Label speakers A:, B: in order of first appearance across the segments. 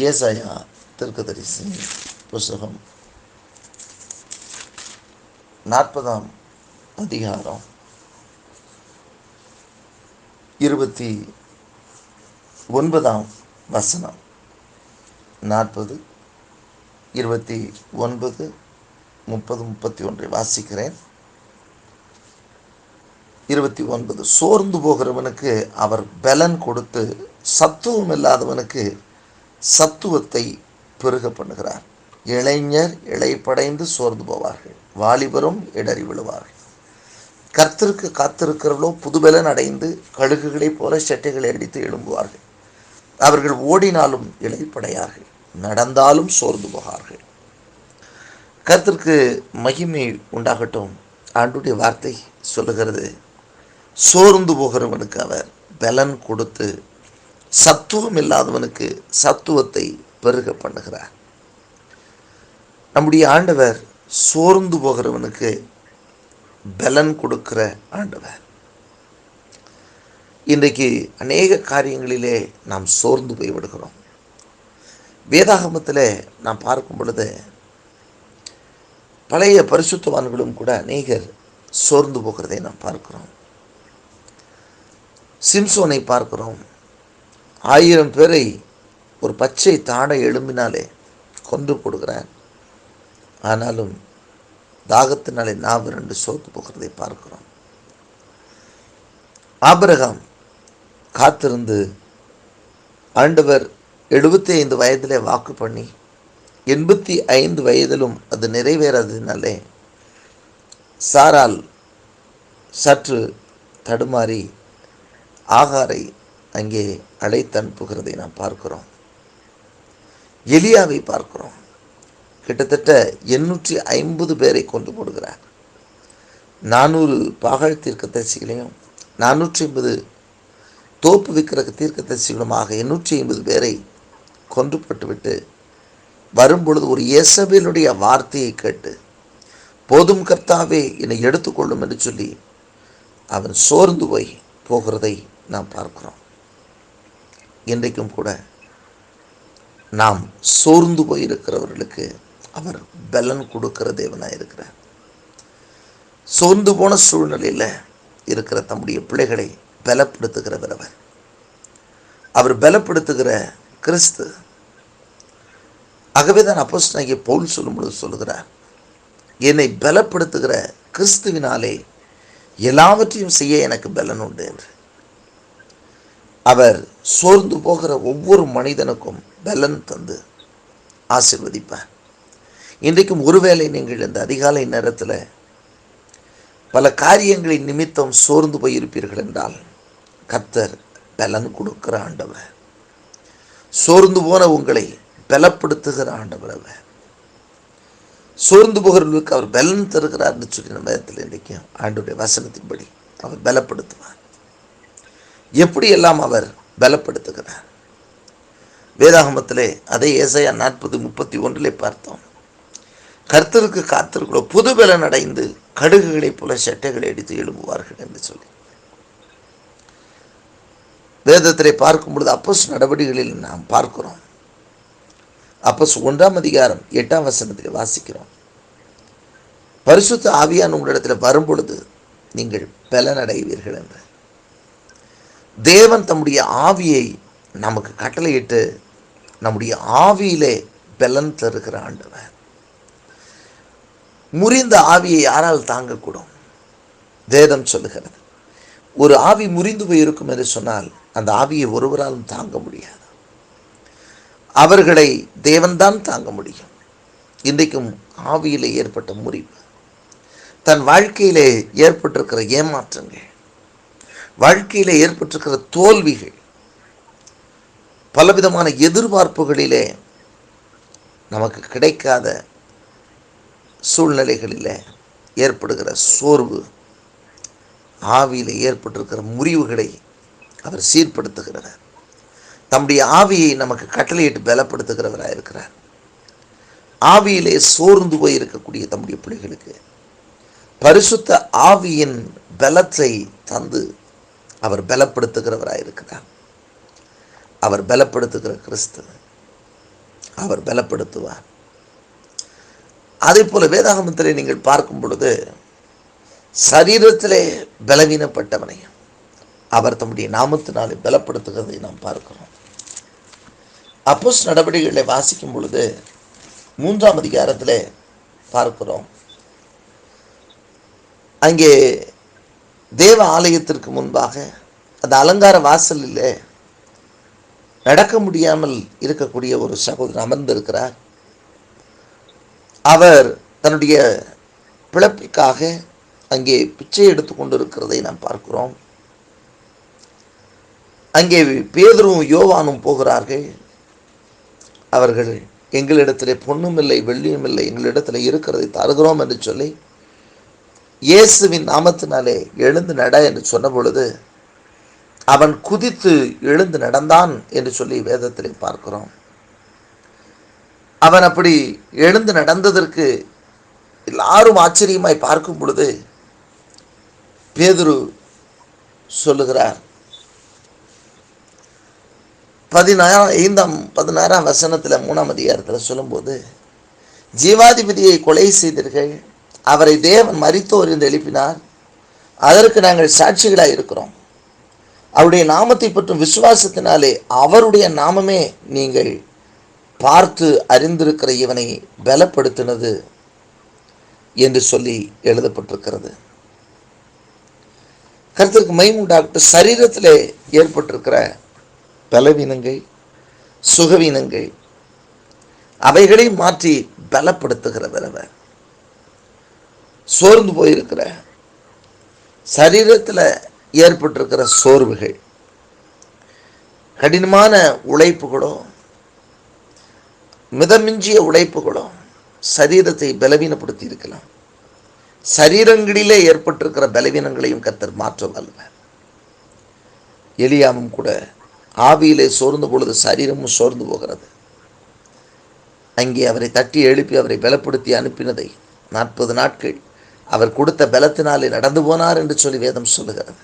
A: ஏசாயா தீர்க்கதரிசி புஸ்தகம் நாற்பதாம் அதிகாரம் இருபத்தி ஒன்பதாம் வசனம். நாற்பது இருபத்தி ஒன்பது முப்பது முப்பத்தி ஒன்றை வாசிக்கிறேன். இருபத்தி ஒன்பது சோர்ந்து போகிறவனுக்கு அவர் பலன் கொடுத்து சத்துவம் இல்லாதவனுக்கு சத்துவத்தை பெருக பண்ணுகிறார். இளைஞர் இழைப்படைந்து சோர்ந்து போவார்கள். வாலிபரும் இடறி விழுவார்கள். கர்த்தருக்கு காத்திருக்கிறவர்களோ புதுபலன் அடைந்து கழுகுகளைப் போல செட்டைகளை அடித்து எழும்புவார்கள். அவர்கள் ஓடினாலும் இழைப்படையார்கள் நடந்தாலும் சோர்ந்து போகார்கள். கர்த்தருக்கு மகிமை உண்டாகட்டும். ஆண்டுடைய வார்த்தை சொல்லுகிறது. சோர்ந்து போகிறவனுக்கு அவர் பலன் கொடுத்து சத்துவம் இல்லாதவனுக்கு சத்துவத்தை பெருக பண்ணுகிறார். நம்முடைய ஆண்டவர் சோர்ந்து போகிறவனுக்கு பலன் கொடுக்கிற ஆண்டவர். இன்றைக்கு அநேக காரியங்களிலே நாம் சோர்ந்து போய் விடுகிறோம். வேதாகமத்தில் நாம் பார்க்கும் பொழுது பழைய பரிசுத்தவான்களும் கூட அநேகர் சோர்ந்து போகிறதை நாம் பார்க்கிறோம். சிம்சோனை பார்க்கிறோம். ஆயிரம் பேரை ஒரு பச்சை தாடை எழும்பினாலே கொன்று போடுகிறார் ஆனாலும் தாகத்தினாலே நாவிரண்டு சோத்து போகிறதை பார்க்கிறோம். ஆபிரகாம் காத்திருந்து ஆண்டவர் எழுபத்தி ஐந்து வயதிலே வாக்கு பண்ணி எண்பத்தி ஐந்து வயதிலும் அது நிறைவேறாததினாலே சாரால் சற்று தடுமாறி ஆகாரை அங்கே அழைத்து அனுப்புகிறதை நாம் பார்க்கிறோம். எலியாவை பார்க்கிறோம். கிட்டத்தட்ட எண்ணூற்றி ஐம்பது பேரை கொண்டு போடுகிறார். நானூறு பாகழ் தீர்க்கதரிசிகளையும் நானூற்றி ஐம்பது தோப்பு விற்கிற தீர்க்கதரிசிகளுமாக எண்ணூற்றி ஐம்பது பேரை கொன்றுபட்டுவிட்டு வரும்பொழுது ஒரு இயேசபேலுடைய வார்த்தையை கேட்டு போதும் கர்த்தாவே என்னை எடுத்துக்கொள்ளும் என்று சொல்லி அவன் சோர்ந்து போய் போகிறதை நாம் பார்க்கிறோம். இன்றைக்கும் கூட நாம் சோர்ந்து போயிருக்கிறவர்களுக்கு அவர் பலன் கொடுக்கிற தேவனாக இருக்கிறார். சோர்ந்து போன சூழ்நிலையில் இருக்கிற தம்முடைய பிள்ளைகளை பலப்படுத்துகிறவர் அவர். அவர் பலப்படுத்துகிற கிறிஸ்து. ஆகவே தான் அப்போஸ்தலனாகிய பவுல் சொல்லும் பொழுது சொல்லுகிறார் என்னை பலப்படுத்துகிற கிறிஸ்துவினாலே எல்லாவற்றையும் செய்ய எனக்கு பலன் உண்டு என்று. அவர் சோர்ந்து போகிற ஒவ்வொரு மனிதனுக்கும் பலன் தந்து ஆசிர்வதிப்பார். இன்றைக்கும் ஒருவேளை நீங்கள் இந்த அதிகாலை நேரத்தில் பல காரியங்களின் நிமித்தம் சோர்ந்து போயிருப்பீர்கள் என்றால் கர்த்தர் பலன் கொடுக்கிற ஆண்டவர். சோர்ந்து போன உங்களை பலப்படுத்துகிற ஆண்டவர் அவர். சோர்ந்து போகிறவர்களுக்கு அவர் பலன் தருகிறார்னு சொல்லி நம்ம இடத்துல இன்றைக்கு ஆண்டுடைய வசனத்தின்படி அவர் பலப்படுத்துவார். எப்படியெல்லாம் அவர் பலப்படுத்துகிறார்? வேதாகமத்திலே அதை ஏசையா நாற்பது முப்பத்தி ஒன்றிலே பார்த்தோம். கர்த்தருக்கு காத்திருக்கிறோம் புதுபலன் அடைந்து கடுகுகளைப் போல சட்டைகளை அடித்து எழும்புவார்கள் என்று சொல்லி. வேதத்திலே பார்க்கும் பொழுது அப்போஸ் நடவடிக்கைகளில் நாம் பார்க்கிறோம். அப்போஸ் ஒன்றாம் அதிகாரம் எட்டாம் வசனத்தில் வாசிக்கிறோம். பரிசுத்த ஆவியான உங்களிடத்தில் வரும்பொழுது நீங்கள் பலனடைவீர்கள் என்று. தேவன் தம்முடைய ஆவியை நமக்கு கட்டளையிட்டு நம்முடைய ஆவியிலே பலன் தருகிற ஆண்டவர். முறிந்த ஆவியை யாரால் தாங்கக்கூடும்? வேதம் சொல்லுகிறது. ஒரு ஆவி முறிந்து போயிருக்கும் என்று சொன்னால் அந்த ஆவியை ஒருவராலும் தாங்க முடியாது. அவர்களை தேவன்தான் தாங்க முடியும். இன்றைக்கும் ஆவியிலே ஏற்பட்ட முறிவு. தன் வாழ்க்கையிலே ஏற்பட்டிருக்கிற ஏமாற்றங்கள் வாழ்க்கையில் ஏற்பட்டிருக்கிற தோல்விகள் பலவிதமான எதிர்பார்ப்புகளிலே நமக்கு கிடைக்காத சூழ்நிலைகளில் ஏற்படுகிற சோர்வு ஆவியில் ஏற்பட்டிருக்கிற முறிவுகளை அவர் சீர்படுத்துகிறவர் தம்முடைய ஆவியை நமக்கு கட்டளையிட்டு பலப்படுத்துகிறவராக இருக்கிறார். ஆவியிலே சோர்ந்து போய் இருக்கக்கூடிய தம்முடைய பிள்ளைகளுக்கு பரிசுத்த ஆவியின் பலத்தை தந்து அவர் பலப்படுத்துகிறவராக இருக்கிறார் அவர் பலப்படுத்துகிற கிறிஸ்து அவர் பலப்படுத்துவார். அதே போல வேதாகமத்திலே நீங்கள் பார்க்கும் பொழுது சரீரத்திலே பலவீனப்பட்டவனை அவர் தம்முடைய நாமத்தினாலே பலப்படுத்துகிறதை நாம் பார்க்கிறோம். அப்போஸ் நடவடிக்கைகளை வாசிக்கும் பொழுது மூன்றாம் அதிகாரத்திலே பார்க்கிறோம். அங்கே தேவ ஆலயத்திற்கு முன்பாக அந்த அலங்கார வாசலில் நடக்க முடியாமல் இருக்கக்கூடிய ஒரு சகோதரர் அமர்ந்திருக்கிறார். அவர் தன்னுடைய பிழப்பிற்காக அங்கே பிச்சை எடுத்து கொண்டிருக்கிறதை நாம் பார்க்கிறோம். அங்கே பேதரும் யோவானும் போகிறார்கள். அவர்கள் எங்களிடத்திலே பொண்ணும் இல்லை வெள்ளியும் இல்லை எங்களிடத்தில் இருக்கிறதை தருகிறோம் என்று சொல்லி இயேசுவின் நாமத்தினாலே எழுந்து நட என்று சொன்ன பொழுது அவன் குதித்து எழுந்து நடந்தான் என்று சொல்லி வேதத்திலே பார்க்கிறோம். அவன் அப்படி எழுந்து நடந்ததற்கு எல்லாரும் ஆச்சரியமாய் பார்க்கும் பொழுது பேதுரு சொல்லுகிறார் பதினாறாம் ஐந்தாம் பதினாறாம் வசனத்தில் மூணாம் அதிகாரத்தில் சொல்லும்போது ஜீவாதிபதியை கொலை செய்தீர்கள் அவரை தேவன் மறித்தோர் என்று எழுப்பினார். அதற்கு நாங்கள் சாட்சிகளாக இருக்கிறோம். அவருடைய நாமத்தை பற்றும் விசுவாசத்தினாலே அவருடைய நாமமே நீங்கள் பார்த்து அறிந்திருக்கிற இவனை பலப்படுத்தினது என்று சொல்லி எழுதப்பட்டிருக்கிறது. கருத்திற்கு மைமுண்டாகட்டும். சரீரத்தில் ஏற்பட்டிருக்கிற பலவீனங்கள் சுகவீனங்கள் அவைகளை மாற்றி பலப்படுத்துகிறவர் அவர். சோர்ந்து போயிருக்கிற சரீரத்தில் ஏற்பட்டிருக்கிற சோர்வுகள் கடினமான உழைப்புகளோ மிதமிஞ்சிய உழைப்புகளோ சரீரத்தை பலவீனப்படுத்தி இருக்கலாம் சரீரங்களிலே ஏற்பட்டிருக்கிற பலவீனங்களையும் கத்தர் மாற்ற வல்லவர். எலியாமும் கூட ஆவியிலே சோர்ந்த பொழுது சரீரமும் சோர்ந்து போகிறது. அங்கே அவரை தட்டி எழுப்பி அவரை பலப்படுத்தி அனுப்பினதை நாற்பது நாட்கள் அவர் கொடுத்த பலத்தினாலே நடந்து போனார் என்று சொல்லி வேதம் சொல்லுகிறது.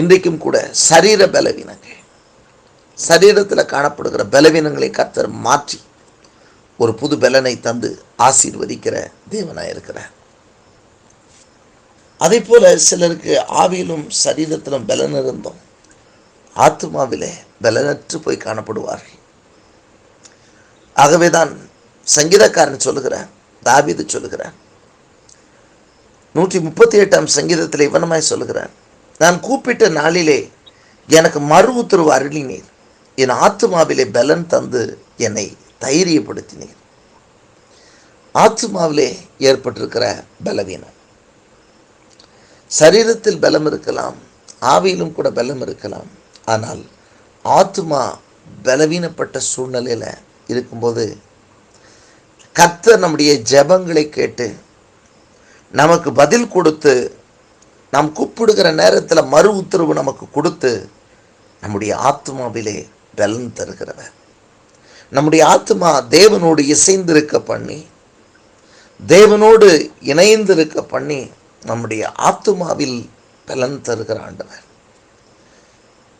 A: இன்றைக்கும் கூட சரீர பலவீனங்கள் சரீரத்தில் காணப்படுகிற பலவீனங்களை கர்த்தர் மாற்றி ஒரு புது பலனை தந்து ஆசீர்வதிக்கிற தேவனாக இருக்கிறார். அதே போல சிலருக்கு ஆவியிலும் சரீரத்திலும் பலன் இருந்தும் ஆத்மாவிலே பலனற்று போய் காணப்படுவார்கள். ஆகவேதான் சங்கீதக்காரன் சொல்லுகிறார் தாவிது சொல்லுகிறார் நூற்றி முப்பத்தி எட்டாம் சங்கீதத்தில் இவனமாய் சொல்லுகிறார் நான் கூப்பிட்ட நாளிலே எனக்கு மறு உத்தரவு அருளினீர். என் ஆத்மாவிலே பலன் தந்து என்னை தைரியப்படுத்தினீர். ஆத்மாவிலே ஏற்பட்டிருக்கிற பலவீனம் சரீரத்தில் பலம் இருக்கலாம் ஆவியிலும் கூட பலம் இருக்கலாம். ஆனால் ஆத்மா பலவீனப்பட்ட சூழ்நிலையில் இருக்கும்போது கர்த்தர் நம்முடைய ஜெபங்களை கேட்டு நமக்கு பதில் கொடுத்து நாம் கூப்பிடுகிற நேரத்தில் மறு உத்தரவு நமக்கு கொடுத்து நம்முடைய ஆத்மாவிலே பலன் தருகிறவர். நம்முடைய ஆத்மா தேவனோடு இசைந்திருக்க பண்ணி தேவனோடு இணைந்திருக்க பண்ணி நம்முடைய ஆத்மாவில் பலன் தருகிற ஆண்டவர்.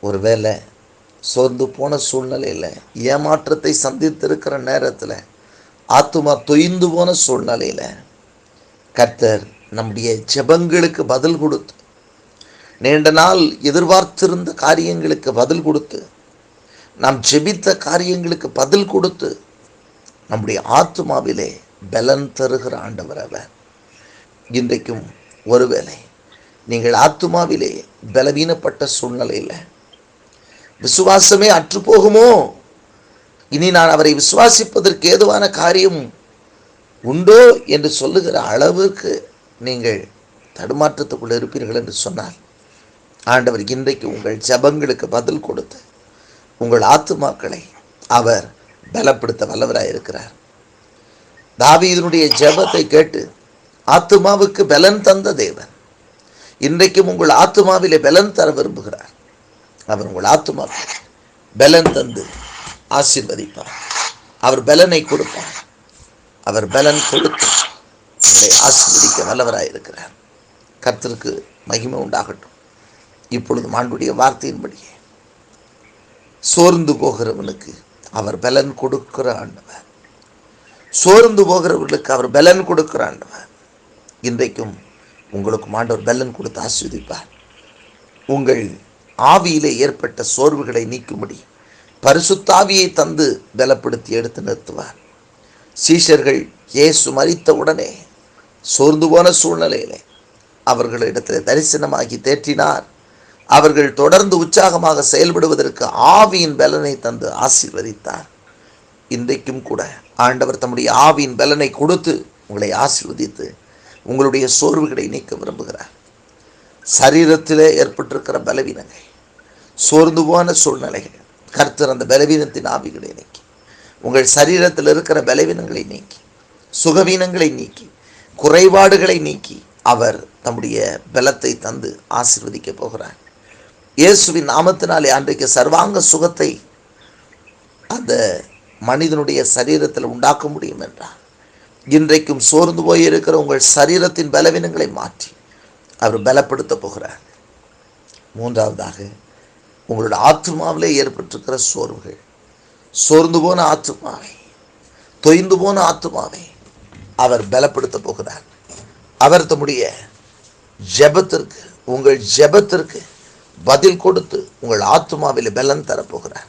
A: ஒருவேளை சோர்ந்து போன சூழ்நிலையில் ஏமாற்றத்தை சந்தித்திருக்கிற நேரத்தில் ஆத்மா தொய்ந்து போன சூழ்நிலையில் கர்த்தர் நம்முடைய ஜெபங்களுக்கு பதில் கொடுத்து நீண்ட நாள் எதிர்பார்த்திருந்த காரியங்களுக்கு பதில் கொடுத்து நாம் ஜெபித்த காரியங்களுக்கு பதில் கொடுத்து நம்முடைய ஆத்மாவிலே பலன் தருகிற ஆண்டவர் அவர். இன்றைக்கும் ஒருவேளை நீங்கள் ஆத்மாவிலே பலவீனப்பட்ட சூழ்நிலையில் விசுவாசமே அற்றுப்போகுமோ? இனி நான் அவரை விசுவாசிப்பதற்கு ஏதுவான காரியம் உண்டோ என்று சொல்லுகிற அளவுக்கு நீங்கள் தடுமாற்றத்துக்குள் இருப்பீர்கள் என்று சொன்னார் ஆண்டவர் இன்றைக்கு உங்கள் ஜபங்களுக்கு பதில் கொடுத்து உங்கள் ஆத்துமாக்களை அவர் பலப்படுத்த வல்லவராக இருக்கிறார். தாவீதனுடைய ஜெபத்தை கேட்டு ஆத்துமாவுக்கு பலன் தந்த தேவன் இன்றைக்கும் உங்கள் ஆத்துமாவிலே பலன் தர விரும்புகிறார். அவர் உங்கள் ஆத்துமாவுக்கு பலன் தந்து ஆசிர்வதிப்பார். அவர் பலனை கொடுப்பார். அவர் பலன் கொடுத்து உங்களை ஆசீர்வதிக்க வல்லவராக இருக்கிறார் கர்த்தருக்கு மகிமை உண்டாகட்டும். இப்பொழுது மாண்புடைய வார்த்தையின்படியே. சோர்ந்து போகிறவனுக்கு அவர் பலன் கொடுக்கிற ஆண்டவர். சோர்ந்து போகிறவர்களுக்கு அவர் பலன் கொடுக்கிற ஆண்டவர். இன்றைக்கும் உங்களுக்கு ஆண்டவர் பலன் கொடுத்து ஆஸ்வதிப்பார் உங்கள் ஆவியிலே ஏற்பட்ட சோர்வுகளை நீக்கும்படி பரிசுத்தாவியை தந்து பலப்படுத்தி எடுத்து நிறுத்துவார். சீஷர்கள் இயேசு மறித்த உடனே சோர்ந்து போன சூழ்நிலையிலே அவர்களிடத்தில் தரிசனமாகி தேற்றினார். அவர்கள் தொடர்ந்து உற்சாகமாக செயல்படுவதற்கு ஆவியின் பலனை தந்து ஆசீர்வதித்தார். இன்றைக்கும் கூட ஆண்டவர் தம்முடைய ஆவியின் பலனை கொடுத்து உங்களை ஆசீர்வதித்து உங்களுடைய சோர்வுகளை நீக்க விரும்புகிறார். சரீரத்திலே ஏற்பட்டிருக்கிற பலவீனங்கள் சோர்ந்து போன சூழ்நிலைகள் கர்த்தர் அந்த பலவீனத்தின் ஆவிகளை நீக்கி உங்கள் சரீரத்தில் இருக்கிற பலவீனங்களை நீக்கி சுகவீனங்களை நீக்கி குறைபாடுகளை நீக்கி அவர் தம்முடைய பலத்தை தந்து ஆசிர்வதிக்க போகிறார். இயேசுவின் நாமத்தினாலே அன்றைக்கு சர்வாங்க சுகத்தை அந்த மனிதனுடைய சரீரத்தில் உண்டாக்க முடியும் என்றார். இன்றைக்கும் சோர்ந்து போய் இருக்கிற உங்கள் சரீரத்தின் பலவீனங்களை மாற்றி அவர் பலப்படுத்த போகிறார். மூன்றாவதாக உங்களோட ஆத்மாவிலே ஏற்பட்டிருக்கிற சோர்வுகள் சோர்ந்து போன ஆத்மாவை தொய்ந்து போன ஆத்மாவை அவர் பலப்படுத்த போகிறார். அவர் தம்முடைய ஜெபத்திற்கு உங்கள் ஜெபத்திற்கு பதில் கொடுத்து உங்கள் ஆத்மாவில் பலன் தரப்போகிறார்